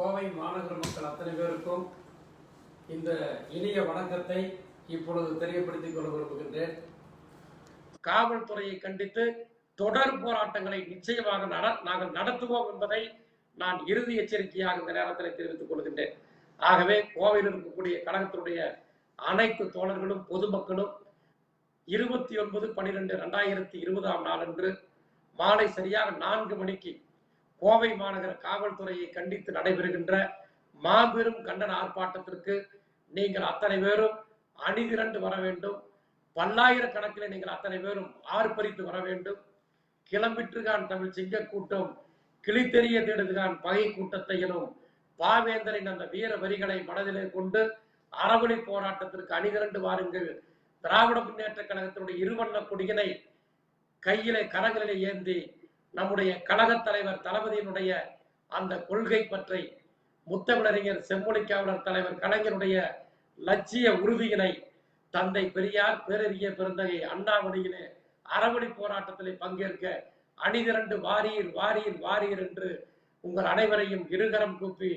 கோவை மாநகர மக்கள் அத்தனை பேருக்கும் இந்த இனிய வணக்கத்தை இப்பொழுது தெரியப்படுத்திக் கொள்ள விரும்புகின்றேன். காவல்துறையை கண்டித்து தொடர் போராட்டங்களை நிச்சயமாக நட- நாங்கள் நடத்துவோம் என்பதை நான் இறுதி எச்சரிக்கையாக இந்த நேரத்தில் தெரிவித்துக் கொள்கின்றேன். ஆகவே கோவையில் இருக்கக்கூடிய கழகத்தினுடைய அனைத்து தோழர்களும் பொதுமக்களும் இருபத்தி ஒன்பது பனிரெண்டு ரெண்டாயிரத்தி இருபதாம் நாளன்று மாலை சரியாக நான்கு மணிக்கு கோவை மாநகர காவல்துறையை கண்டித்து நடைபெறுகின்ற மாபெரும் கண்டன ஆர்ப்பாட்டத்திற்கு நீங்கள் அத்தனை பேரும் அணிதிரண்டு வர வேண்டும். பல்லாயிரக்கணக்கில் நீங்கள் அத்தனை பேரும் ஆர்ப்பரித்து வர வேண்டும். கிளம்பிற்றுகான் தமிழ் சிங்க கூட்டம் கிளித்தெரிய தேடுதுகான் பகை கூட்டத்தையிலும். பாவேந்தரின் அந்த வீர வரிகளை மனதிலே கொண்டு அறவழி போராட்டத்திற்கு அணிதிரண்டு வாருங்கள். திராவிட முன்னேற்ற கழகத்தினுடைய இருவண்ண கொடியினை கையிலே கரங்களிலே ஏந்தி நம்முடைய கழகத் தலைவர் தளபதியினுடைய அந்த கொள்கை பற்றி முத்தமிழறிஞர் செம்மொழிக்காவலர் தலைவர் கலைஞருடைய லட்சிய உறுதியினை தந்தை பெரியார் பேரறிஞர் பெருந்தகை அண்ணாமலையிலே அறவழி போராட்டத்திலே பங்கேற்க அணிதிரண்டு வாரியர் வாரியர் வாரியர் என்று உங்கள் அனைவரையும் இருகரம் கூப்பி